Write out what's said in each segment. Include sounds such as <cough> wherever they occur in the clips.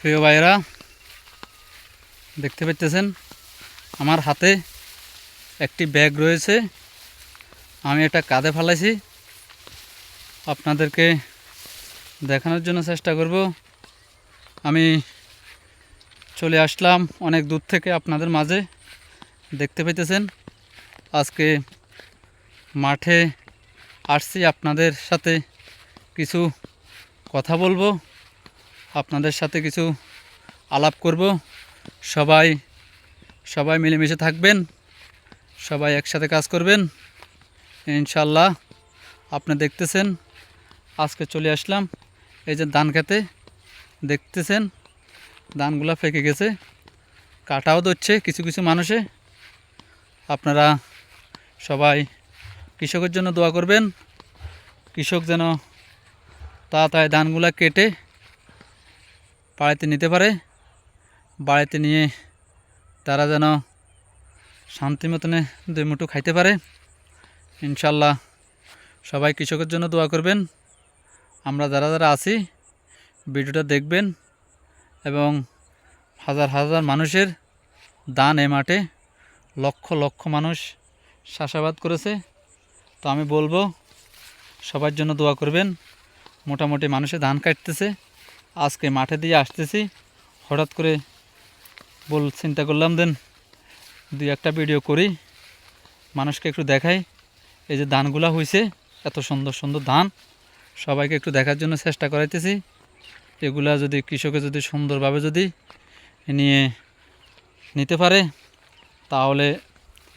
প্রিয় ভাইয়েরা, দেখতে পাচ্ছেন আমার হাতে একটি ব্যাগ রয়েছে। আমি এটা কাঁধে ফালাইছি। আপনাদেরকে দেখানোর জন্য চেষ্টা করব। আমি চলে আসলাম অনেক দূর থেকে আপনাদের মাঝে। দেখতে পাইতেছেন, আজকে মাঠে আসছি আপনাদের সাথে কিছু কথা বলব। আপনাদের সাথে কিছু আলাপ করব। সবাই সবাই মিলেমিশে থাকবেন। সবাই একসাথে কাজ করবেন। ইনশাল্লাহ আপনি দেখতেছেন, আজকে চলে আসলাম। এই যে ধান খেতে, দেখতেছেন, ধানগুলা ফেঁকে গেছে। কাটাও ধরছে কিছু কিছু মানুষে। আপনারা সবাই কৃষকের জন্য দোয়া করবেন। কৃষক যেন তাড়াতাড়ি ধানগুলা কেটে বাড়িতে নিতে পারে। বাড়িতে নিয়ে তারা যেন শান্তি মতনে দুই মুঠো খাইতে পারে। ইনশাল্লাহ সবাই কৃষকের জন্য দোয়া করবেন। আমরা যারা যারা আছি, ভিডিওটা দেখবেন এবং হাজার হাজার মানুষের দান এ মাঠে লক্ষ লক্ষ মানুষ চাষাবাদ করেছে। তো আমি বলব, সবার জন্য দোয়া করবেন। মোটামুটি মানুষে ধান কাটতেছে। আজকে মাঠে দিয়ে আসতেছি। হঠাৎ করে বল চিন্তা করলাম, দেন দুই একটা ভিডিও করি, মানুষকে একটু দেখাই। এই যে ধানগুলা হয়েছে এত সুন্দর সুন্দর ধান, সবাইকে একটু দেখার জন্য চেষ্টা করাইতেছি। এগুলা যদি কৃষকে যদি সুন্দরভাবে যদি নিয়ে নিতে পারে, তাহলে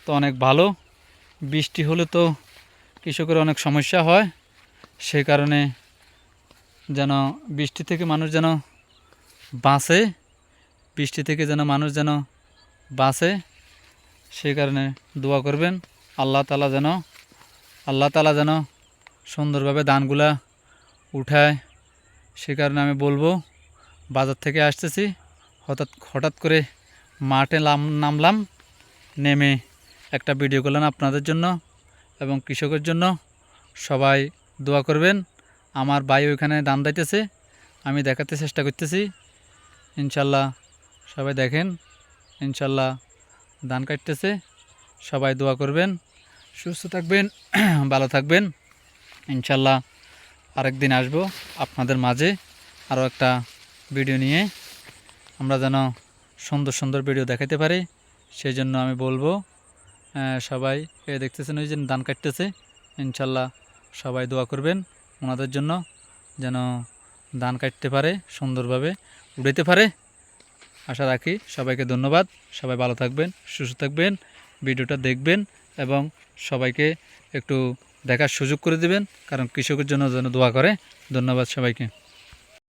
তো অনেক ভালো। বৃষ্টি হলে তো কৃষকের অনেক সমস্যা হয়, সে কারণে যেন বৃষ্টি থেকে মানুষ যেন বাঁচে, বৃষ্টি থেকে যেন মানুষ যেন বাঁচে সেই কারণে দোয়া করবেন। আল্লাহ তালা যেন, আল্লাহ তালা যেন সুন্দরভাবে দানগুলা উঠায়। সে কারণে আমি বলব, বাজার থেকে আসতেছি, হঠাৎ হঠাৎ করে মাঠে নাম, নামলাম, নেমে একটা ভিডিও করলাম আপনাদের জন্য এবং কৃষকের জন্য। সবাই দোয়া করবেন। আমার ভাই ওইখানে দান দিতেছে, আমি দেখাতে চেষ্টা করতেছি। ইনশাল্লাহ সবাই দেখেন, ইনশাল্লাহ ধান কাটতেছে, সবাই দোয়া করবেন, সুস্থ থাকবেন, <clears throat> ভালো থাকবেন। ইনশাল্লাহ আরেকদিন আসব আপনাদের মাঝে আরও একটা ভিডিও নিয়ে। আমরা যেন সুন্দর সুন্দর ভিডিও দেখাতে পারি, সেই জন্য আমি বলব সবাই এ দেখতেছেন ওই যে ধান কাটতেছে, ইনশাল্লাহ সবাই দোয়া করবেন। ওনাদের জন্য যেন ধান কাটতে পারে, সুন্দরভাবে উড়াইতে পারে। আশা রাখি সবাইকে ধন্যবাদ। সবাই ভালো থাকবেন, সুস্থ থাকবেন, ভিডিওটা দেখবেন এবং সবাইকে একটু দেখার সুযোগ করে দেবেন, কারণ কৃষকের জন্য যেন দোয়া করে। ধন্যবাদ সবাইকে।